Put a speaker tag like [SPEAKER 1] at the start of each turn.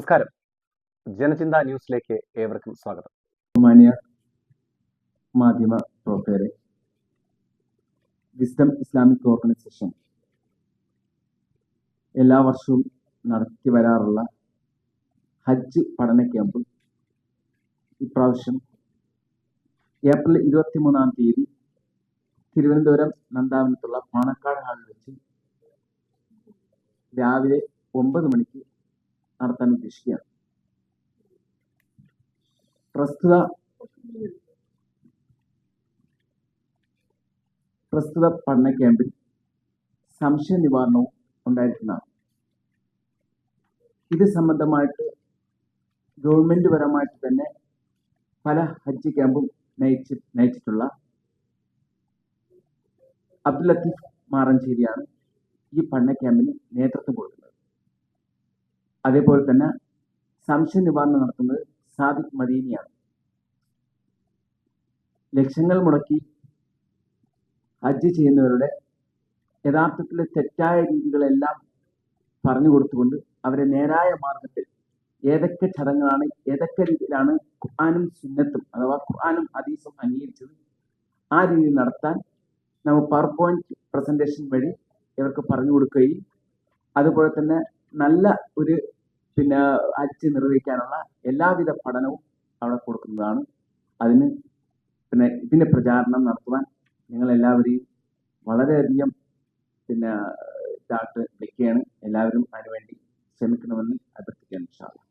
[SPEAKER 1] നമസ്കാരം. ജനചിന്ത ന്യൂസിലേക്ക് ഏവർക്കും സ്വാഗതം.
[SPEAKER 2] ബഹുമാനിയ മാധ്യമ പ്രവർത്തകരെ വിസ്ഡം ഇസ്ലാമിക് ഓർഗനൈസേഷൻ എല്ലാ വർഷവും നടത്തി വരാറുള്ള ഹജ്ജ് പഠന ക്യാമ്പ് ഇപ്രാവശ്യം ഏപ്രിൽ ഇരുപത്തി മൂന്നാം തീയതി തിരുവനന്തപുരം നന്ദാവനത്തുള്ള പാണക്കാട് ഹാളിൽ വെച്ച് രാവിലെ ഒമ്പത് മണിക്ക് നടത്താൻ ഉദ്ദേശിക്കുകയാണ്. പ്രസ്തുത പ്രസ്തുത പഠന ക്യാമ്പിൽ സംശയ നിവാരണവും ഉണ്ടായിട്ടുള്ള ഇത് സംബന്ധമായിട്ട് ഗവൺമെന്റ് പരമായിട്ട് തന്നെ പല ഹജ്ജ് ക്യാമ്പും നയിച്ച് നയിച്ചിട്ടുള്ള അബ്ദുൽ ലത്തീഫ് മാറഞ്ചേരിയാണ് ഈ പഠന ക്യാമ്പിന് നേതൃത്വം കൊടുക്കുന്നത്. അതേപോലെ തന്നെ സംശയ നിവാരണം നടത്തുന്നത് സാദിഖ് മദീനിയാണ്. ലക്ഷങ്ങൾ മുടക്കി ഹജ്ജ് ചെയ്യുന്നവരുടെ യഥാർത്ഥത്തിലെ തെറ്റായ രീതികളെല്ലാം പറഞ്ഞു കൊടുത്തുകൊണ്ട് അവരെ നേരായ മാർഗത്തിൽ ഏതൊക്കെ ചടങ്ങുകളാണ് ഏതൊക്കെ രീതിയിലാണ് ഖുർആാനും സുന്നത്തും അഥവാ ഖുർആാനും ഹദീസും അംഗീകരിച്ചത് ആ രീതിയിൽ നടത്താൻ നമ്മൾ പവർ പോയിന്റ് പ്രസന്റേഷൻ വഴി ഇവർക്ക് പറഞ്ഞു കൊടുക്കുകയും അതുപോലെ തന്നെ നല്ല ഒരു പിന്നെ ഹജ്ജ് നിർവഹിക്കാനുള്ള എല്ലാവിധ പഠനവും അവിടെ കൊടുക്കുന്നതാണ്. അതിന് പിന്നെ ഇതിന്റെ പ്രചാരണം നടത്തുവാൻ നിങ്ങൾ എല്ലാവരെയും വളരെയധികം പിന്നെ ഇതായിട്ട് വിളിക്കുകയാണ് എല്ലാവരും അതിനുവേണ്ടി ശ്രമിക്കണമെന്ന് അഭ്യർത്ഥിക്കാൻ ഇൻഷാല്ലാ